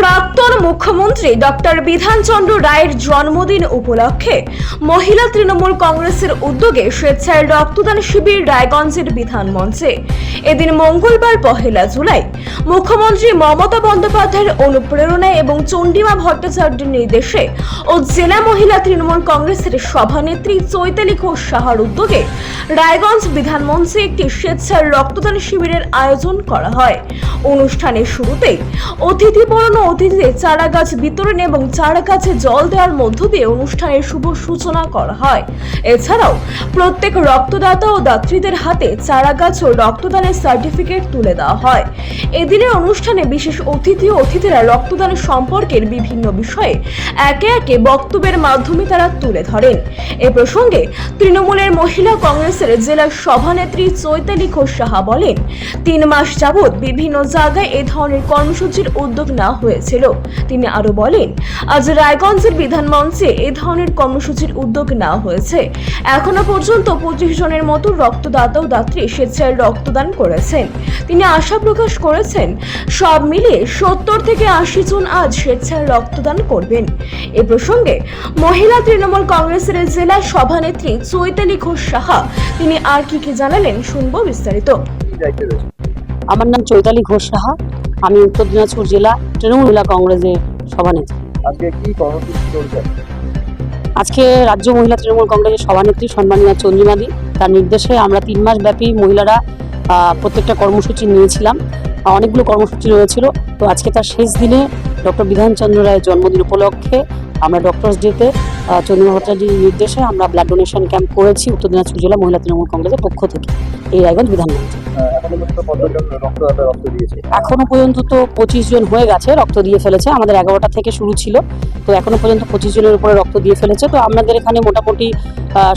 প্রাক্তন মুখ্যমন্ত্রী ডক্টর বিধানচন্দ্র রায়ের জন্মদিন উপলক্ষে মহিলা তৃণমূল কংগ্রেসের উদ্যোগে স্বেচ্ছায় রক্তদান শিবির রায়গঞ্জের বিধান মঞ্চে। এদিন মঙ্গলবার পহেলা জুলাই মুখ্যমন্ত্রী মমতা বন্দ্যোপাধ্যায়ের অনুপ্রেরণায় এবং চণ্ডীমা ভট্টাচার্যের নির্দেশে ও জেলা মহিলা তৃণমূল কংগ্রেসের সভানেত্রী চৈতালি ঘোষ সাহার উদ্যোগে রায়গঞ্জ বিধান মঞ্চে একটি স্বেচ্ছায় রক্তদান শিবিরের আয়োজন করা হয়। অনুষ্ঠানের শুরুতেই অতিথি বরণ অতিথিদের চারা গাছ বিতরণ এবং চারা গাছে জল দেওয়ার মধ্য দিয়ে অনুষ্ঠানের শুভ সূচনা করা হয়। এছাড়াও প্রত্যেক রক্তদাতা ও দাত্রীদের হাতে চারা গাছ ও রক্তদানের সার্টিফিকেট তুলে দেওয়া হয়। এদিনের অনুষ্ঠানে বিশেষ অতিথি ও অতিথিরা রক্তদান সম্পর্কের বিভিন্ন বিষয়ে একে একে বক্তব্যের মাধ্যমে তারা তুলে ধরেন। এ প্রসঙ্গে তৃণমূলের মহিলা কংগ্রেসের জেলা সভানেত্রী চৈতালি ঘোষ সাহা বলেন, তিন মাস যাবৎ বিভিন্ন জায়গায় এ ধরনের কর্মসূচির উদ্যোগ নেওয়া হয়েছিল তিনি আরও বলেন আজ রায়গঞ্জের বিধান মঞ্চে এ ধরনের কর্মসূচির উদ্যোগ নেওয়া হয়েছে। এখনও পর্যন্ত পঁচিশ জনের মতো রক্তদাতা ও দাত্রী স্বেচ্ছায় রক্তদান করেছেন। তিনি আশা প্রকাশ করেছেন সব মিলিয়ে সত্তর থেকে আশি জন আজ স্বেচ্ছায় রক্তদান করবেন। এ প্রসঙ্গে মহিলা তৃণমূল কংগ্রেসের জেলা সভানেত্রী চৈতালি ঘোষ সাহা তিনি আর কি কি জানালেন শুনব বিস্তারিত। আমার নাম চৈতালি ঘোষ সাহা। আমি উত্তর দিনাজপুর জেলা তৃণমূল মহিলা কংগ্রেসের সভানেত্রী। আজকে কি কর্মসূচি চলছে? আজকে রাজ্য মহিলা তৃণমূল কংগ্রেসের সভানেত্রী সম্মানীয় চন্দ্রিমাদি। তার নির্দেশে আমরা তিন মাস ব্যাপী মহিলারা আহ, প্রত্যেকটা কর্মসূচি নিয়েছিলাম। অনেকগুলো কর্মসূচি রয়েছিল। তো আজকে তার শেষ দিনে ডক্টর বিধানচন্দ্র রায়ের জন্মদিন উপলক্ষে আমরা ডক্টরস ডেতে চন্দ্রিমা ভট্টাচার্যের নির্দেশে আমরা ব্লাড ডোনেশন ক্যাম্প করেছি উত্তর দিনাজপুর জেলা মহিলা তৃণমূল কংগ্রেসের পক্ষ থেকে। এই রায়গঞ্জ বিধানমন্ত্রী এখনও পর্যন্ত তো পঁচিশ জন হয়ে গেছে, রক্ত দিয়ে ফেলেছে। আমাদের এগারোটা থেকে শুরু ছিল। তো এখনও পর্যন্ত পঁচিশ জনের উপরে রক্ত দিয়ে ফেলেছে। তো আমাদের এখানে মোটামুটি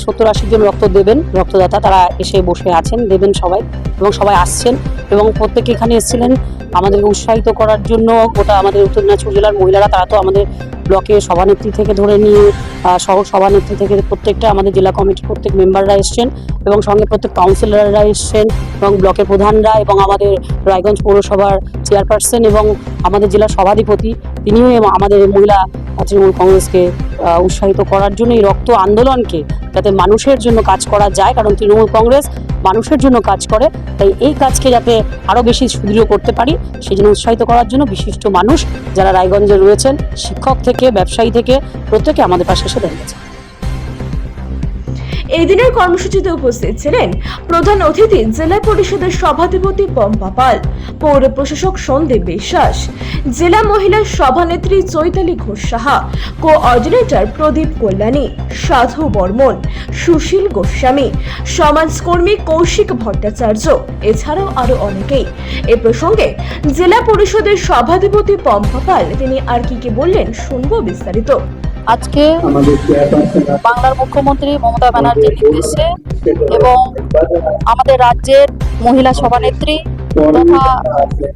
সত্তর আশি জন রক্ত দেবেন, রক্তদাতা। তারা এসে বসে আছেন, দেবেন সবাই এবং সবাই আসছেন এবং প্রত্যেকে এখানে এসেছিলেন। আমাদেরকে উৎসাহিত করার জন্য গোটা আমাদের উত্তর দিনাজপুর জেলার মহিলারা, তারা তো আমাদের ব্লকের সভানেত্রী থেকে ধরে নিয়ে সহ সভানেত্রী থেকে প্রত্যেকটা আমাদের জেলা কমিটির প্রত্যেক মেম্বাররা এসছেন এবং সঙ্গে প্রত্যেক কাউন্সিলররা এসছেন এবং ব্লকের প্রধানরা এবং আমাদের রায়গঞ্জ পৌরসভার চেয়ারপারসন এবং আমাদের জেলা সভাধিপতি, তিনিও আমাদের মহিলা তৃণমূল কংগ্রেসকে উৎসাহিত করার জন্য এই রক্ত আন্দোলনকে যাতে মানুষের জন্য কাজ করা যায়, কারণ তৃণমূল কংগ্রেস মানুষের জন্য কাজ করে, তাই এই কাজকে যাতে আরও বেশি সুদৃঢ় করতে পারি সেই জন্য উৎসাহিত করার জন্য বিশিষ্ট মানুষ যারা রায়গঞ্জে রয়েছেন, শিক্ষক থেকে, ব্যবসায়ী থেকে, প্রত্যেকে আমাদের পাশে এসে দাঁড়িয়েছে এই দিনের কর্মসূচিতে উপস্থিত ছিলেন প্রধান অতিথি জেলা পরিষদের সভাধিপতি পম্পা পাল, পৌর প্রশাসক সন্দীপ বিশ্বাস, জেলা মহিলা সভানেত্রী চৈতালি ঘোষ সাহা কোঅর্ডিনেটর প্রদীপ কল্যাণী, সাধু বর্মন, সুশীল গোস্বামী, সমাজকর্মী কৌশিক ভট্টাচার্য, এছাড়াও আরও অনেকেই। এ প্রসঙ্গে জেলা পরিষদের সভাধিপতি পম্পা পাল তিনি আর কি কি বললেন শুনব বিস্তারিত। আজকে বাংলার মুখ্যমন্ত্রী মমতা ব্যানার্জির নির্দেশে এবং আমাদের রাজ্যের মহিলা সভানেত্রী তথা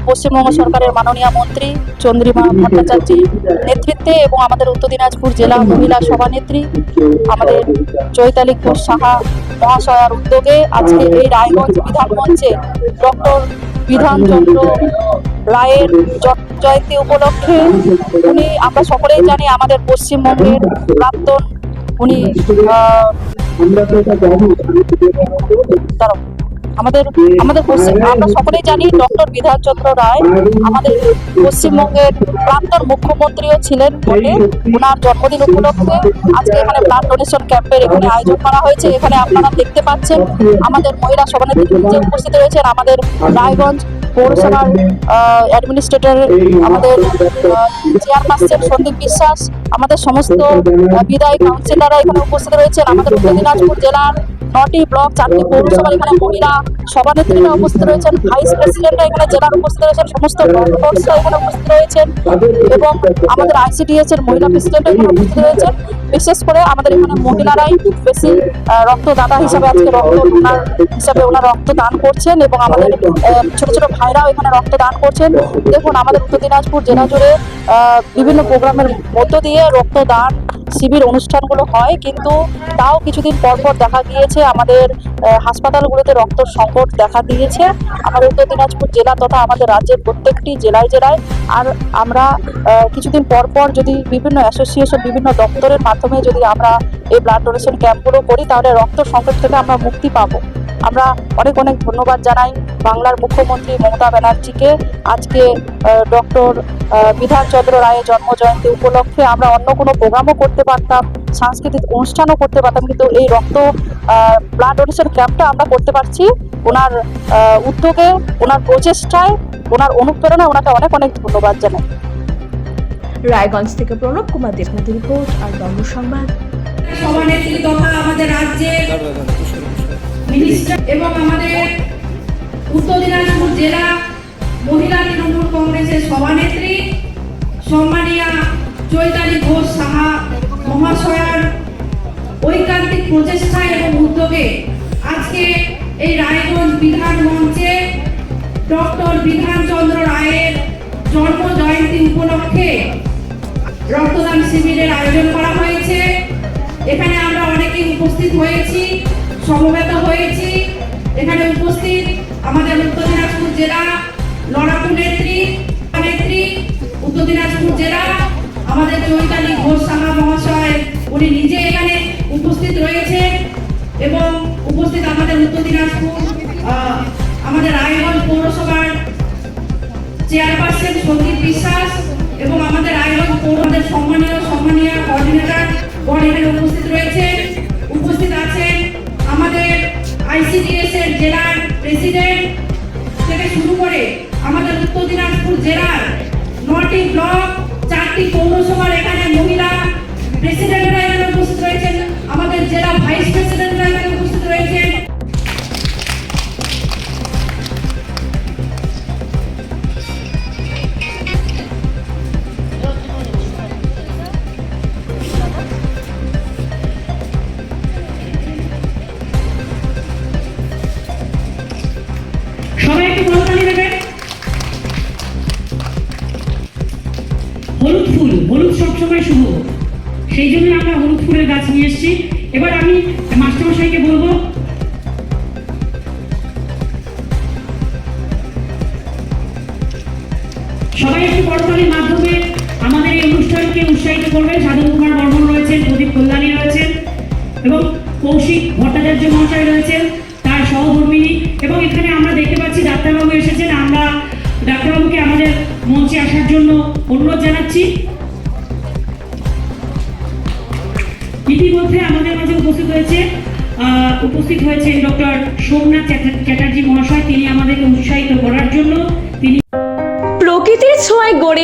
পশ্চিমবঙ্গ সরকারের মাননীয় মন্ত্রী চন্দ্রিমা ভট্টাচার্যের নেতৃত্বে এবং আমাদের উত্তর দিনাজপুর জেলা মহিলা সভানেত্রী আমাদের চৈতালি ঘোষ সাহা মহাশয়ার উদ্যোগে আজকে এই রায়গঞ্জ বিধান মঞ্চে ডক্টর বিধানচন্দ্র রায়ের জয়ন্তী উপলক্ষে উনি আমরা সকলেই জানি আমাদের পশ্চিমবঙ্গের প্রাক্তন উনি দাঁড়াও। আমাদের আমাদের আমরা সকলেই জানি ডক্টর বিধানচন্দ্র রায় আমাদের পশ্চিমবঙ্গের প্রাক্তন মুখ্যমন্ত্রীও ছিলেন বলে ওনার জন্মদিন উপলক্ষে আজকে এখানে ব্লাড ডোনেশন ক্যাম্পের এখানে আয়োজন করা হয়েছে। এখানে আপনারা দেখতে পাচ্ছেন আমাদের মহিলা সভানেত্রী নিজে উপস্থিত রয়েছেন, আমাদের রায়গঞ্জ পৌরসভার অ্যাডমিনিস্ট্রেটর আমাদের চেয়ারপারসন সন্দীপ বিশ্বাস, আমাদের সমস্ত বিদায়ী কাউন্সিলররা এখানে উপস্থিত রয়েছেন। আমাদের উত্তর দিনাজপুর জেলার নটি ব্লক, চারটি পৌরসভার এখানে মহিলা সভানেত্রীরা উপস্থিত রয়েছেন, ভাইস প্রেসিডেন্টরা এখানে জেলার উপস্থিত রয়েছেন, সমস্ত ফোর্সরা এখানে উপস্থিত রয়েছেন এবং আমাদের আইসিডিএস এর মহিলা প্রেসিডেন্ট এখানে উপস্থিত রয়েছেন। বিশেষ করে আমাদের এখানে মহিলারাই বেশি রক্তদাতা হিসাবে আজকে রক্ত ওনার হিসাবে ওনার রক্ত দান করছেন এবং আমাদের ছোট ছোট ভাইরাও এখানে রক্ত দান করছেন। দেখুন আমাদের উত্তর দিনাজপুর জেলা জুড়ে বিভিন্ন প্রোগ্রামের মধ্য দিয়ে রক্তদান শিবির অনুষ্ঠানগুলো হয়, কিন্তু তাও কিছুদিন পর পর দেখা গিয়েছে, আমাদের হাসপাতালগুলোতে রক্ত সংকট দেখা দিয়েছে। আমাদের উত্তর দিনাজপুর জেলা তথা আমাদের রাজ্যের প্রত্যেকটি জেলায় জেলায়। আর আমরা কিছুদিন পর পর যদি বিভিন্ন অ্যাসোসিয়েশন বিভিন্ন দপ্তরের মাধ্যমে যদি আমরা এই ব্লাড ডোনেশন ক্যাম্পগুলো করি, তাহলে রক্ত সংকট থেকে আমরা মুক্তি পাবো। আমরা অনেক অনেক ধন্যবাদ জানাই বাংলার মুখ্যমন্ত্রী মমতা ব্যানার্জিকে। আজকে ডক্টর বিধানচন্দ্র রায়ের জন্ম জয়ন্তী উপলক্ষে আমরা অন্য কোনো প্রোগ্রামও করতে পারতাম সাংস্কৃতিক অনুষ্ঠানও করতে পারতাম কিন্তু এই রক্ত ব্লাড ডোনেশন ক্যাম্পটা আমরা করতে পারছি। ওনার উদ্যোগে ওনার প্রচেষ্টায় ওনার অনুপ্রেরণায় ওনাকে অনেক অনেক ধন্যবাদ জানাই। রায়গঞ্জ থেকে প্রণব কুমার দেবনাথের রিপোর্ট আর বঙ্গ সংবাদ সভানেত্রী তথা আমাদের রাজ্যের মিনিস্টার এবং আমাদের উত্তর দিনাজপুর জেলা মহিলা তৃণমূল কংগ্রেসের সভানেত্রী সম্মানীয়া চৈতালি ঘোষ সাহা মহাশয়ার ঐকান্তিক প্রচেষ্টায় এবং উদ্যোগে আজকে এই রায়গঞ্জ বিধান মঞ্চে ডক্টর বিধানচন্দ্র রায়ের জন্ম জয়ন্তী উপলক্ষে রক্তদান শিবিরের আয়োজন করা হয়েছে। এখানে আমরা অনেকেই উপস্থিত হয়েছি। সমবেত হয়েছি। এখানে উপস্থিত আমাদের উত্তর দিনাজপুর জেলা, লড়াকু নেত্রী নেত্রী, উত্তর দিনাজপুর জেলা, আমাদের চৈতালি ঘোষ সাহা মহাশয়, উনি নিজে এখানে উপস্থিত রয়েছে এবং উপস্থিত আমাদের উত্তর দিনাজপুর আমাদের রায়গঞ্জ পৌরসভার চেয়ারপারসন সন্দীপ বিশ্বাস এবং আমাদের আয়োজক পৌরদের সম্মানীয় সম্মানীয় কোঅর্ডিনেটর ফুল, হলুদ সবসময় শুভ। সেই জন্য আমরা হলুদ ফুলের গাছ নিয়ে এসেছি। এবার আমি মাস্টারমশাইকে বলব, সবাই একটু করতালির মাধ্যমে আমাদের এই অনুষ্ঠানকে উৎসাহিত করবেন। সাধন কুমার বর্মন রয়েছেন, প্রদীপ কল্যাণী রয়েছেন এবং কৌশিক ভট্টাচার্য মহাশয় রয়েছেন, তার সহধর্মিনী। এবং এখানে আমরা দেখতে পাচ্ছি ডাক্তারবাবু এসেছেন। জন্য অনুরোধ জানাচ্ছি। ইতিমধ্যে আমাদের মাঝে উপস্থিত হয়েছে উপস্থিত হয়েছে ডক্টর সোমনাথ চ্যাটার- চ্যাটার্জি মহাশয়, তিনি আমাদেরকে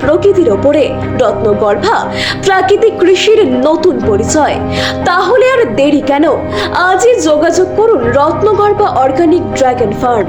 প্রকৃতির ওপরে রত্নগর্ভা, প্রাকৃতিক কৃষির নতুন পরিচয়। তাহলে আর দেরি কেন? আজই যোগাযোগ করুন রত্নগর্ভা অর্গানিক ড্রাগন ফার্ম।